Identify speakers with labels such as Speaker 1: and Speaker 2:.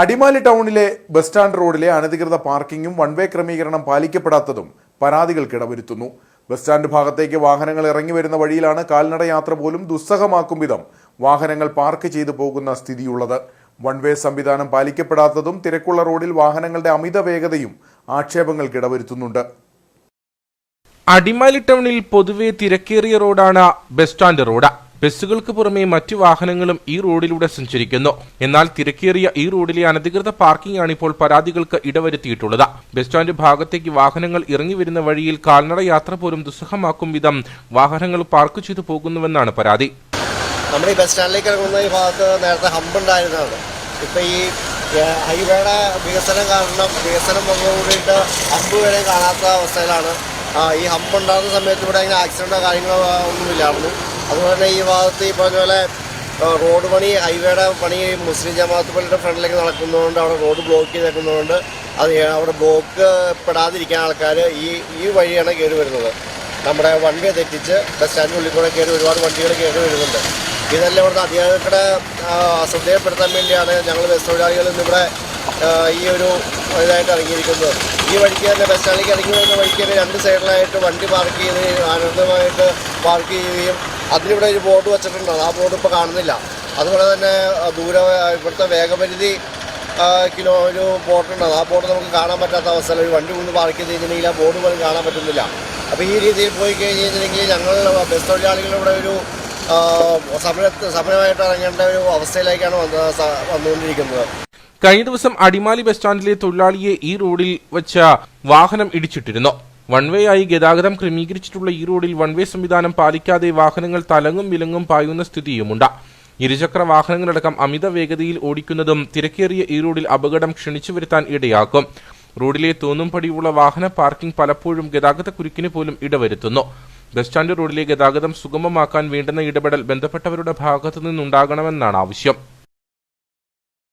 Speaker 1: അടിമാലി ടൗണിലെ bus stand റോഡിലെ അനധികൃത പാർക്കിങ്ങും വൺ വേ ക്രമീകരണം പാലിക്കപ്പെടാത്തതും പരാതികൾക്കിടവരുത്തുന്നു ബസ് സ്റ്റാൻഡ് ഭാഗത്തേക്ക് വാഹനങ്ങൾ ഇറങ്ങി വരുന്ന വഴിയിലാണ് കാൽനട യാത്ര പോലും ദുസ്സഹമാക്കും വിധം വാഹനങ്ങൾ പാർക്ക് ചെയ്തു പോകുന്ന സ്ഥിതിയുള്ളത്. വൺ വേ സംവിധാനം പാലിക്കപ്പെടാത്തതും തിരക്കുള്ള റോഡിൽ വാഹനങ്ങളുടെ അമിത വേഗതയും ആക്ഷേപങ്ങൾക്കിടവരുത്തുന്നുണ്ട്
Speaker 2: അടിമാലി ടൗണിൽ പൊതുവെ തിരക്കേറിയ റോഡാണ് ബസ് സ്റ്റാൻഡ് റോഡ്. ബസ്സുകൾക്ക് പുറമെ മറ്റു വാഹനങ്ങളും ഈ റോഡിലൂടെ സഞ്ചരിക്കുന്നു. എന്നാൽ തിരക്കേറിയ ഈ റോഡിലെ അനധികൃത പാർക്കിംഗ് ആണ് ഇപ്പോൾ പരാതികൾക്ക് ഇടവരുത്തിയിട്ടുള്ളത്. ബസ് സ്റ്റാൻഡ് ഭാഗത്തേക്ക് വാഹനങ്ങൾ ഇറങ്ങി വരുന്ന വഴിയിൽ കാൽനട യാത്ര പോലും ദുസ്സഹമാക്കും വിധം വാഹനങ്ങൾ പാർക്ക് ചെയ്തു പോകുന്നുവെന്നാണ് പരാതി.
Speaker 3: നമ്മുടെ ഈ ബസ് സ്റ്റാൻഡിലേക്ക് ഇറങ്ങുന്ന ഈ ഭാഗത്ത് നേരത്തെ ഹമ്പ് ഇപ്പം ഈ ഹൈവേയുടെ വികസനം കാരണം വികസനം വന്നുകൂടിയിട്ട് ഹമ്പ് വരെ കാണാത്ത അവസ്ഥയിലാണ് ആ, ഈ ഹമ്പ് ഉണ്ടാകുന്ന സമയത്ത് ഇവിടെ അങ്ങനെ ആക്സിഡന്റോ കാര്യങ്ങളോ ഒന്നുമില്ലായിരുന്നു. അതുപോലെ തന്നെ ഈ ഭാഗത്ത് ഈ പറഞ്ഞ പോലെ റോഡ് പണി ഹൈവേയുടെ പണി മുസ്ലിം ജമാഅത്ത് പള്ളിയുടെ ഫ്രണ്ടിലേക്ക് നടക്കുന്നതുകൊണ്ട് അവിടെ റോഡ് ബ്ലോക്ക് ചെയ്തേക്കുന്നതുകൊണ്ട് അത് അവിടെ ബ്ലോക്ക് പെടാതിരിക്കാൻ ആൾക്കാർ ഈ ഈ വഴിയാണ് കയറി വരുന്നത്. നമ്മുടെ വൺ വേ തെറ്റിച്ച് ബസ് സ്റ്റാൻഡിനുള്ളിൽ കൂടെ കയറി ഒരുപാട് വണ്ടികൾ കയറി വരുന്നുണ്ട്. ഇതെല്ലാം ഇവിടുത്തെ അധികാരികളുടെ ശ്രദ്ധയപ്പെടുത്താൻ വേണ്ടിയാണ് ഞങ്ങൾ ബസ് തൊഴിലാളികൾ ഇന്നിവിടെ ഈ ഒരു ഇതായിട്ട് ഇറങ്ങിയിരിക്കുന്നത്. ഈ വഴിക്ക് തന്നെ ബസ് സ്റ്റാൻഡിലേക്ക് ഇറങ്ങി വരുന്ന വഴിക്ക് തന്നെ രണ്ട് സൈഡിലായിട്ട് വണ്ടി പാർക്ക് ചെയ്യുകയും ആനന്ദമായിട്ട് പാർക്ക് ചെയ്യുകയും അതിലിവിടെ ഒരു ബോർഡ് വെച്ചിട്ടുണ്ട് ആ ബോർഡ് ഇപ്പോൾ കാണുന്നില്ല. അതുപോലെ തന്നെ ദൂരെ ഇവിടുത്തെ വേഗപരിധി കിലോ ഒരു ബോർഡുണ്ട് ആ ബോട്ട് നമുക്ക് കാണാൻ പറ്റാത്ത അവസ്ഥയിൽ ഒരു വണ്ടി കൊണ്ട് പാർക്ക് ചെയ്ത് കഴിഞ്ഞിട്ടുണ്ടെങ്കിൽ ആ ബോർഡ് പോലും കാണാൻ പറ്റുന്നില്ല. അപ്പോൾ ഈ രീതിയിൽ പോയി കഴിഞ്ഞ് കഴിഞ്ഞിട്ടുണ്ടെങ്കിൽ ഞങ്ങൾ ബസ് തൊഴിലാളികളിവിടെ ഒരു സമര സമരമായിട്ട് ഇറങ്ങേണ്ട ഒരു അവസ്ഥയിലേക്കാണ് വന്ന് വന്നുകൊണ്ടിരിക്കുന്നത്.
Speaker 2: കഴിഞ്ഞ ദിവസം അടിമാലി ബസ് സ്റ്റാൻഡിലെ തൊഴിലാളിയെ ഈ റോഡിൽ വച്ച വാഹനം ഇടിച്ചിട്ടിരുന്നു. വൺ വേ ആയി ഗതാഗതം ക്രമീകരിച്ചിട്ടുള്ള ഈ റോഡിൽ വൺ വേ സംവിധാനം പാലിക്കാതെ വാഹനങ്ങൾ തലങ്ങും വിലങ്ങും പായുന്ന സ്ഥിതിയുമുണ്ട്. ഇരുചക്ര വാഹനങ്ങളടക്കം അമിത വേഗതയിൽ ഓടിക്കുന്നതും തിരക്കേറിയ ഈ റോഡിൽ അപകടം ക്ഷണിച്ചു വരുത്താൻ ഇടയാക്കും. റോഡിലെ തോന്നും പടിയുള്ള വാഹന പാർക്കിംഗ് പലപ്പോഴും ഗതാഗത കുരുക്കിന് പോലും ഇടവരുത്തുന്നു. ബസ് സ്റ്റാൻഡ് റോഡിലെ ഗതാഗതം സുഗമമാക്കാൻ വേണ്ടുന്ന ഇടപെടൽ ബന്ധപ്പെട്ടവരുടെ ഭാഗത്തു നിന്നുണ്ടാകണമെന്നാണ് ആവശ്യം.